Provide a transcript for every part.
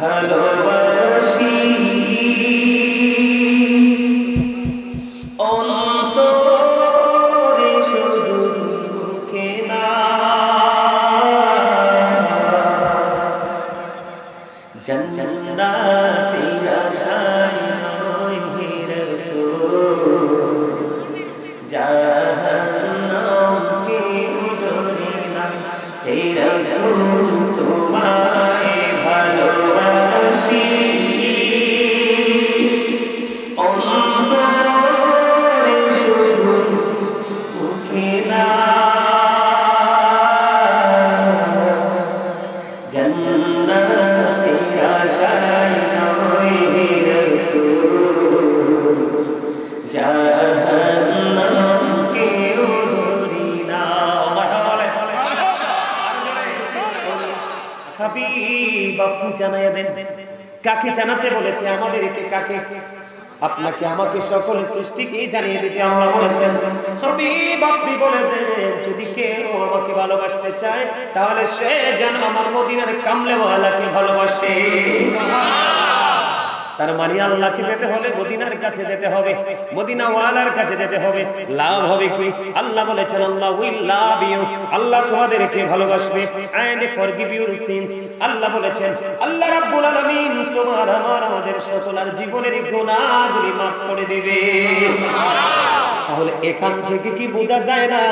ভালোবাসি। অন্তরে কাকে জানাতে বলেছে আমাদেরকে কাকে? আপনাকে, আমাকে সকল সৃষ্টিকে জানিয়ে দিতে আমার বলেছেন। হাবিব, আপনি বলে দেন, যদি কেউ আমাকে ভালোবাসতে চায়, তাহলে সে যেন আমার মদিনার কামলেওয়ালাকে ভালোবাসে। তার মানে আল্লাহকে পেতে হলে মদিনার কাছে যেতে হবে মদিনা ওয়ালার কাছে যেতে হবে। লাভ হবে কি? আল্লাহ বলেছেন, আল্লাহ উইল লাভ ইউ। আল্লাহ তোমাদেরকে ভালোবাসবে। এন্ড ফরগিভ ইউর সিনস আল্লাহ বলেছেন, আল্লাহ রাব্বুল আলামিন তোমার, আমার, আমাদের সকলের জীবনের গুনাহগুলি maaf করে দিবে। তাহলে এখান থেকে কি বোঝা যায় না?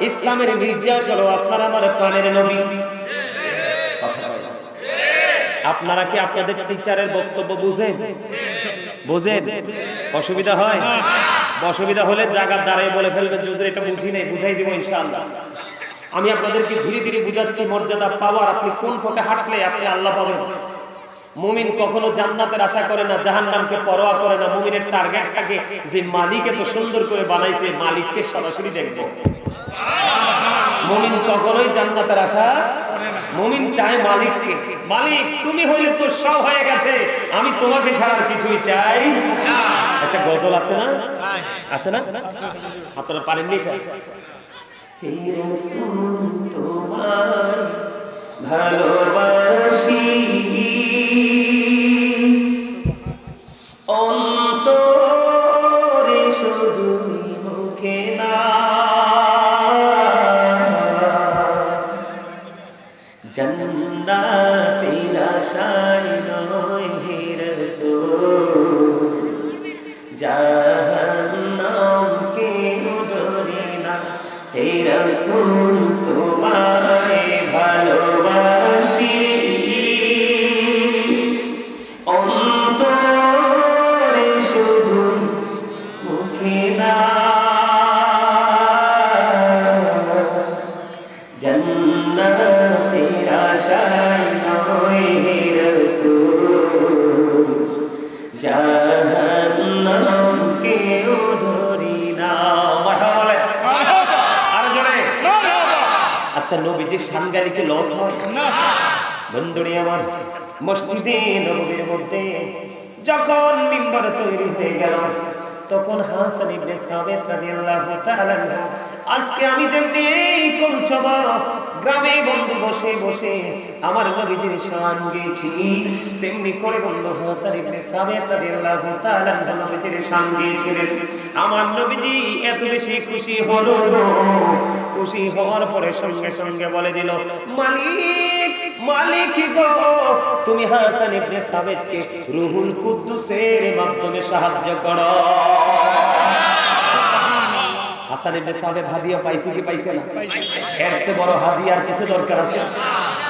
ইসলামের হলো আপনার আমার প্রাণের নবী। আপনারা কি আপনাদের টিচারের বক্তব্য বুঝেন? বুঝেন? অসুবিধা হয়? অসুবিধা হলে জায়গার দ্বারাই বলে ফেলবেন যে এটা বুঝি নাই, বুঝাই দিব ইনশাআল্লাহ। আমি আপনাদেরকে ধীরে ধীরে বুঝাচ্ছি, মর্যাদা পাওয়ার আপনি কোন পথে হাঁটলে আপনি আল্লাহ পাবেন? মুমিন কখনো জান্নাতের আশা করে না, জাহান্নামকে পরোয়া করে না, মুমিনের টার্গেট থাকে যে মালিক এত সুন্দর করে বানাইছে, মালিককে সরাসরি দেখব। মুমিন কখনোই জান্নাতের আশা মুমিন চায় মালিককে। মালিক, তুমি হইলে তো সব হয়ে গেছে। আমি তোমাকে ছাড়া কিছুই চাই একটা গজল আছে না? আছে না? আপনারা পারেননি এটা? তোমার ভালোবাসি। আশায় নয় জাহান্নামকে ধরি না বলে আর জোরে আচ্ছা নবীজির সানগারি কি লস হয় বন্ধুরে আমার মসজিদে নবীর মধ্যে যখন মিম্বার তৈরি হয়ে গেল তখন হাসান ইবনে সাবিত রাদিয়াল্লাহু তাআলা আজকে আমি যেমনি এই কলছবা গ্রামে বন্ধু বসে বসে আমার নবীজির শান গেছি তেমনি করে বন্ধু হাসান ইবনে সাবিত রাদিয়াল্লাহু তাআলা নবীজির শান গিয়েছিলেন। আমার নবীজি এত বেশি খুশি হলো। খুশি হওয়ার পরে সঙ্গে সঙ্গে বলে দিল, মালিক মালিক গো, তুমি হাসান ইবনে সাবিতকে রুহুল কুদ্দুসের মাধ্যমে সাহায্য করো। হাসান ইবনে সাবিত হাদিয়া পাইছে কি পাইছে না? এর চেয়ে বড় হাদিয়ার কিছু দরকার আছে?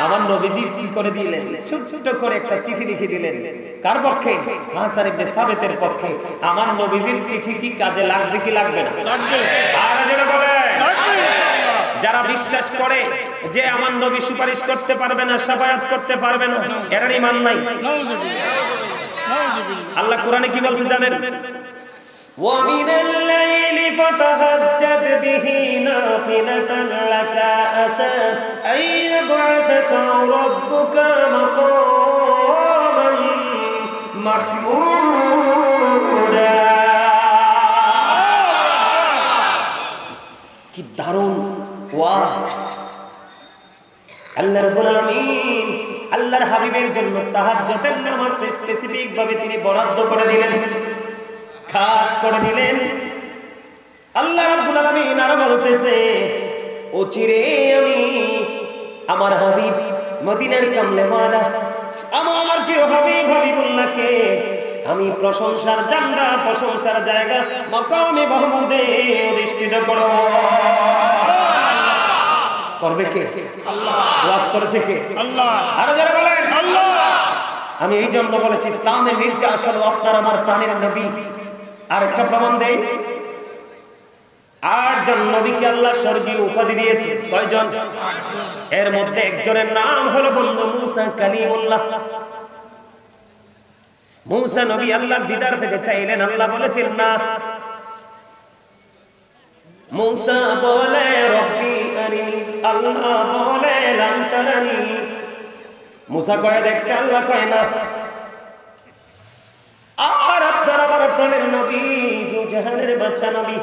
আমার নবীজি কি করে দিলেন? ছোট করে একটা চিঠি লিখে দিলেন। কার পক্ষে? হাসান ইবনে সাবিতের পক্ষে। আমার নবীজির চিঠি কি কাজে লাগবে কি লাগবে না? লাগবে। আর যেটা বলে। যারা বিশ্বাস করে যে আমার নবী সুপারিশ করতে পারবে না সাফায়াত করতে পারবে না এরার ইমান নাই। আল্লাহ কোরআনে কি বলছে জানেন? ومن الليل فتهجد به نافلة لك عسى أن يبعثك ربك مقاما محمودا কি দারুণ ওয়াজ আল্লাহ রাব্বুল আলামিন আল্লাহর হাবিবের জন্য তাহাজ্জুদের নামাজটা স্পেসিফিক ভাবে তিনি বরাদ্দ করে দিলেন খাস করে দিলেন আল্লাহ রাব্বুল আলামিন আরও বলতেছে, ও চিরে আমি আমার হাবিব মদিনার কামলেওয়ালা আমার প্রিয় হাবিব হাবিবুল্লাহকে আমি প্রশংসার জান্না প্রশংসার জায়গা মকামে মাহমুদে অধিষ্ঠিত করব। করবে কে? আল্লাহ ওয়াজ করেছে কে? আল্লাহ আরও যারা বলেন। আল্লাহ আমি এই জন্য বলেছি, ইসলামের মির্জা আসলে আপনার, আমার প্রাণের নবী আর একটা প্রমাণ দেই। আটজন নবীকে আল্লাহ স্বর্গীয় উপাধি দিয়েছে। কয়জন? এর মধ্যে একজনের নাম হলো বন্ধু মুসা কালিমুল্লাহ। মুসা নবী আল্লাহর দিদার পেতে চাইলেন, আল্লাহ বলেছেন, না। মুসা বলে, রব্বি আরিনি আল্লাহ বলে লাম তারানি। মুসা কয় দেখতে, আল্লাহ কয়, না আর আপনার আবার প্রাণের নবী দু জাহানের বাচ্চা নবী।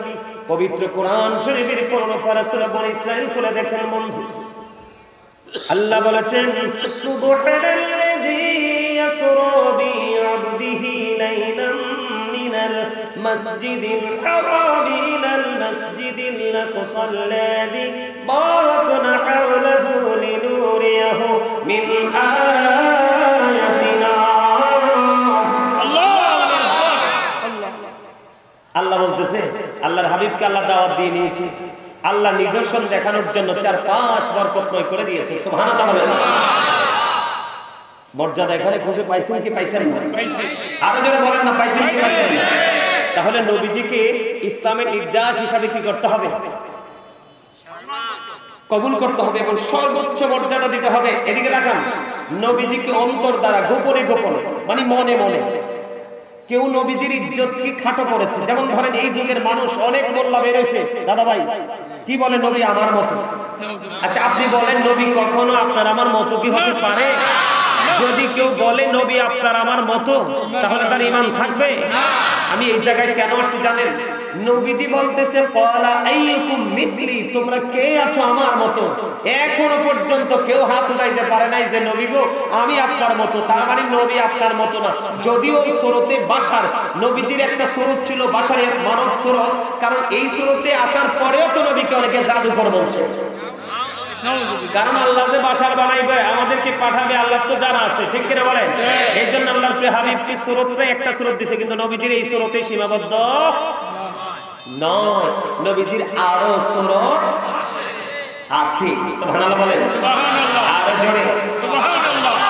পবিত্র কোরআন শরীফের পূর্ণ পারা সূরা বনি ইসরাইল খুলে দেখেন বন্ধু। আল্লাহ বলেছেন, সুবহানাল্লাযী ইয়াসরা বি'আবদিহি লাইলাম মিনাল মাসজিদিল হারাম মিন আয়াতিনা হাবিবকে আল্লাহ দাওয়াত দিয়ে নিয়েছি। আল্লাহ নিদর্শন দেখানোর জন্য চার পাঁচ বরকতময় করে দিয়েছে। মর্যাদা এখানে খুঁজে পাইছেন কি পাইছেন আরও যারা বলেন না, পাইছেন কি পাইছেন তাহলে নবীজিকে ইসলামের নির্যাস হিসাবে কি করতে হবে? কবুল করতে হবে এবং সর্বোচ্চ মর্যাদা দিতে হবে। এদিকে রাখান নবীজিকে অন্তর দ্বারা গোপনে গোপনে মানে মনে মনে। কেউ নবীজির ইজ্জত কি খাটো করেছে? যেমন ধরেন এই যুগের মানুষ অনেক মোল্লা বেরোছে দাদা ভাই, কি বলে নবী আমার মতো? আচ্ছা আপনি বলেন নবী কখনো আপনার আমার মতো কি হতে পারে? যদি কেউ বলে নবী আপনার আমার মতো, তাহলে তার ইমান থাকবে? আমি এই জায়গায় কেন আসছি জানেন? নবীজি বলতেছে ফালা আইয়ুকুম মিথলি তোমরা কে আছো আমার মতো? এখনও পর্যন্ত কেউ হাত উঠাইতে পারে নাই যে নবী গো আমি আপনার মতো। তার মানে নবী আপনার মতো না। যদিও ওই সুরতে বাসার নবীজির একটা সুরত ছিল বাসার এক মানব সুরত কারণ এই সুরতে আসার পরেও তো নবীকে অনেকে জাদুকর বলছে। কারণ আল্লাহ যে বাসার বানাইবে আমাদেরকে পাঠাবে আল্লাহ তো জানা আছে ঠিক কিনা বলেন? এই জন্য আল্লাহর হাবিবকে সুরতে একটা সুরত দিছে কিন্তু নবীজির এই সুরতে সীমাবদ্ধ।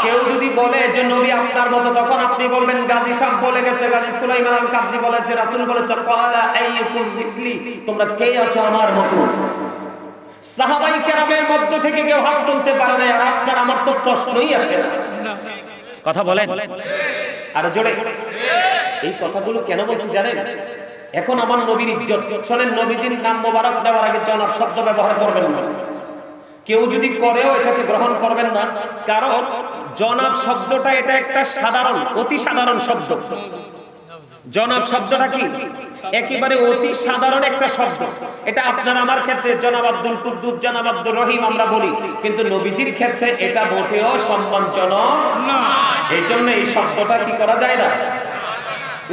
কেউ যদি বলে যে নবী আপনার মতো, তখন আপনি বলবেন, গাজী বলে গেছে, গাজী সুলাইমান বলেছে বলেছে তোমরা কে আছো আমার মতো? সাহাবাই থেকে কেউ তুলতে পারে না, আর আপনার, আমার তো প্রশ্নই কথা বলেন। আর জোরে এই কথাগুলো কেন বলছি জানেন? এখন আমার নবীর ইজ্জত। শোনেন, নবীজির নাম মোবারক দেওয়ার আগে জনাব শব্দ ব্যবহার করবেন না। কেউ যদি করেও এটাকে গ্রহণ করবেন না, কারণ জনাব শব্দটা এটা একটা সাধারণ, অতি সাধারণ শব্দ। জনাব শব্দটা কি? একেবারে অতি সাধারণ একটা শব্দ। এটা আপনার আমার ক্ষেত্রে জনাব আব্দুল কুদ্দুস, জনাব আব্দুর রহিম আমরা বলি। কিন্তু নবীজির ক্ষেত্রে এটা মোটেও সম্মানজনক এই জন্য এই শব্দটা কি করা যায় না?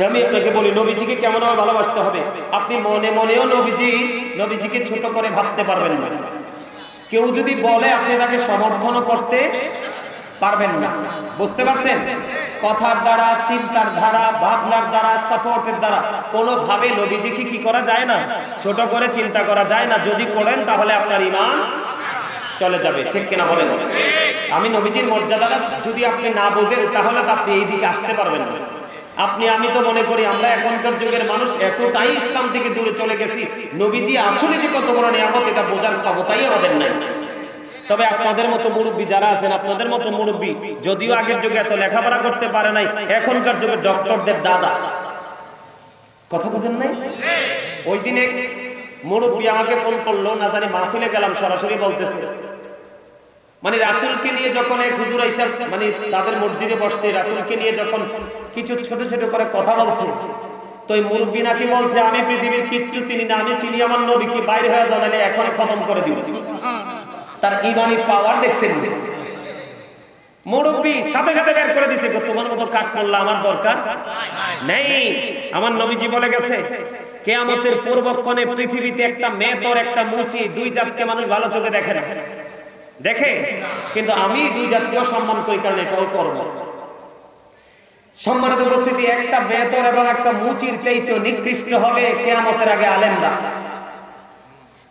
আমি আপনাকে বলি, নবীজিকে কেমন ভাবে ভালোবাসতে হবে? আপনি মনে মনেও নবীজি, নবীজিকে ছোট করে ভাবতে পারবেন না। কেউ যদি বলে আপনি তাকে সমর্থন করতে পারবেন না। বুঝতে পারছেন? কথার দ্বারা, চিন্তার ধারা ভাবনার দ্বারা, সাপোর্টের দ্বারা, কোনোভাবে নবীজিকে কি করা যায় না? ছোট করে চিন্তা করা যায় না। যদি করেন, তাহলে আপনার ইমান চলে যাবে। ঠিক কিনা বলেন? আমি নবীজির মর্যাদাটা যদি আপনি না বোঝেন, তাহলে তো আপনি এই দিকে আসতে পারবেন না। আপনি, আমি তো মনে করি আমরা এখনকার যুগের মানুষ এতটাই ইসলাম থেকে দূরে চলে গেছি। নবীজি আসলে যে কত বড় নিয়ামত, এটা বোঝার ক্ষমতাই আমাদের নাই। তবে আপনাদের মতো মুরব্বী যারা আছেন, আপনাদের মতো মুরব্বী যদিও আগের যুগে এত লেখাপড়া করতে পারে নাই, এখনকার যুগে ডক্টরদের দাদা। কথা বুঝেন নাই? ওই দিনে মুরব্বী আমাকে ফোন করল, না জানি মাহফিলে গেলাম, সরাসরি বলতেছে। মানে রাসুলকে নিয়ে যখন এক হুজুর হিসাব মানে তাদের মসজিদে বসছে, রাসুলকে নিয়ে যখন কিছু ছোট ছোট করে কথা বলছে। তো ওই মুরব্বী নাকি বলছে, আমি পৃথিবীর কিচ্ছু চিনি না, আমি চিনি আমার নবীকে বাইরে হয়ে যাবে এখন খতম করে দিব? তার ইমানি পাওয়ার দেখছেন। মুরব্বী সাথে সাথে বের করে দিছে তোমার মতো কাঠ করলা আমার দরকার? নেই, আমার নবীজি বলে গেছে, কেয়ামতের পূর্বক্ষণে পৃথিবীতে একটা মেতর একটা মুচি, দুই জাতকে মানুষ ভালো চোখে দেখে না। দেখে? কিন্তু আমি দুই জাতীয় সম্মান করি, কারণ এটাও করব। সম্মানিত উপস্থিতি, একটা বেতর এবং একটা মুচির চাইতে নিকৃষ্ট হবে কেয়ামতের আগে আলেমরা।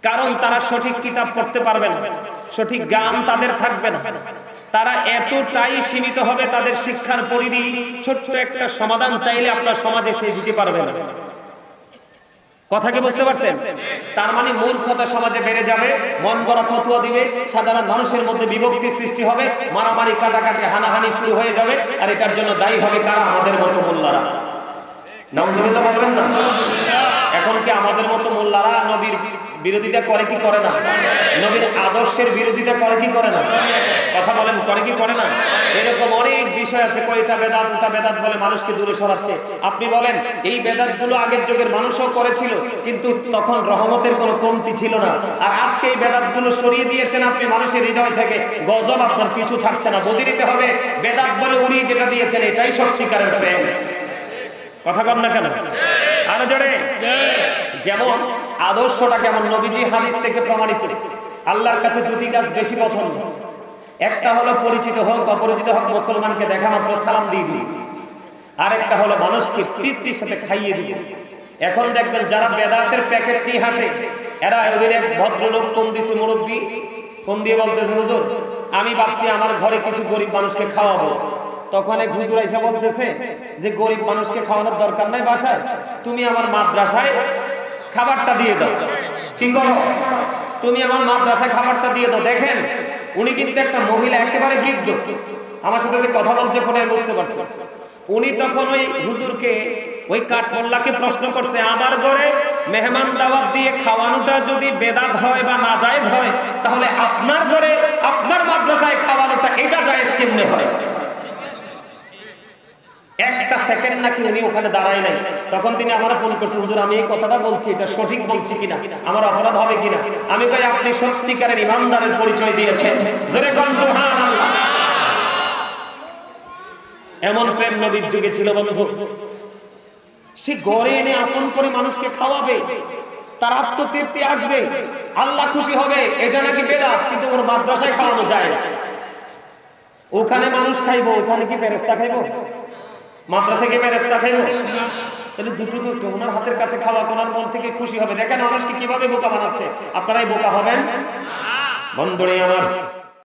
কারণ তারা সঠিক কিতাব পড়তে পারবে না, সঠিক গান তাদের থাকবে না। তারা এতটাই সীমিত হবে তাদের শিক্ষার পরিধি, ছোট্ট একটা সমাধান চাইলে আপনার সমাজে সে দিতে পারবে না। কথা কি বুঝতে পারছেন? তার মানে মূর্খতা সমাজে বেড়ে যাবে, মন বড় ফতুয়া দিবে, সাধারণ মানুষের মধ্যে বিভক্তি সৃষ্টি হবে, মারামারি, কাটাকাটি, হানাহানি শুরু হয়ে যাবে, আর এটার জন্য দায়ী হবে কারা? আমাদের মতো মোল্লারা। নাম বলবেন না? এখন কি আমাদের মতো মোল্লারা নবীর বিরোধিতা করে কি করে না? নবীর আদর্শের বিরোধিতা করে কি করে না? কথা বলেন, করে কি করে না? এরকম অনেক বিষয় আছে, কয়টা বেদাত ওটা বেদাত বলে মানুষকে দূরে সরাচ্ছে। আপনি বলেন, এই বেদাতগুলো আগের যুগের মানুষও করেছিল, কিন্তু তখন রহমতের কোনো কমতি ছিল না। আর আজকে এই বেদাতগুলো সরিয়ে দিয়েছেন আপনি মানুষের হৃদয় থেকে, গজব আপনার পিছু ছাড়ছে না। বুঝে নিতে হবে, বেদাত বলে উড়িয়ে যেটা দিয়েছেন, এটাই সব শিকারের প্রেম। কথা কর না কেন? আরও জোরে? যেমন আদর্শটা কেমন? নবীজি হাদিস থেকে প্রমাণিত। আল্লাহর কাছে দুটি কাজ বেশি পছন্দ। একটা হলো পরিচিত হোক, অপরিচিত হোক, মুসলমানকে দেখা মাত্র সালাম দিয়ে দিই আর একটা হলো মানুষকে তৃপ্তির সাথে খাইয়ে দিব এখন দেখবেন যারা বেদাতের প্যাকেট নিয়ে হাঁটে, এরা ওদের এক ভদ্রলোক ফোন দিছে মুরব্বী। ফোন দিয়ে বলতেছে, হুজুর, আমি ভাবছি আমার ঘরে কিছু গরিব মানুষকে খাওয়াবো। তখন এক হুজুর এসে বলতেছে যে, গরিব মানুষকে খাওয়ানোর দরকার নাই বাসায়। তুমি আমার মাদ্রাসায় খাবারটা দিয়ে দাও। কি করো? তুমি আমার মাদ্রাসায় খাবারটা দিয়ে দাও। দেখেন, উনি কিন্তু একটা মহিলা, একেবারে বৃদ্ধ। আমার সাথে যে কথা বলছে ফোনে বুঝতে পারছি। উনি তখন ওই হুজুরকে, ওই কাঠমোল্লাকে প্রশ্ন করছে, আমার ঘরে মেহমান দাওয়াত দিয়ে খাওয়ানোটা যদি বেদাত হয় বা না জায়েজ হয়, তাহলে আপনার ঘরে, আপনার মাদ্রাসায় খাওয়ানোটা এটা জায়েজ কেমনে হয়? একটা সেকেন্ড নাকি উনি ওখানে দাঁড়ায় নাই। তখন তিনি আমার ফোন করছে, হুজুর, আমি এই কথাটা বলছি, এটা সঠিক বলছি কিনা? আমার অপরাধ হবে কিনা? আমি কই, আপনি সত্যিকারের ইমানদারের পরিচয় দিয়েছেন। জোরে সুবহানাল্লাহ। এমন প্রেম নবীর যুগে ছিল, বন্ধু। সে গড়ে এনে আপন করে মানুষকে খাওয়াবে, তার আত্মতৃপ্তি আসবে, আল্লাহ খুশি হবে, এটা নাকি বেদাত, কিন্তু ওর মাদ্রাসায় খাওয়ানো যায় ওখানে মানুষ খাইবো, ওখানে কি ফেরেস্তা খাইবো? মাদ্রাসায় কি ফেরেস্তা খেলো তাহলে দুটো দুটো, ওনার হাতের কাছে খাওয়া ওনার মন থেকে খুশি হবে। দেখেন মানুষকে কীভাবে বোকা বানাচ্ছে। আপনারাই বোকা হবেন? বন্ধুরে আমার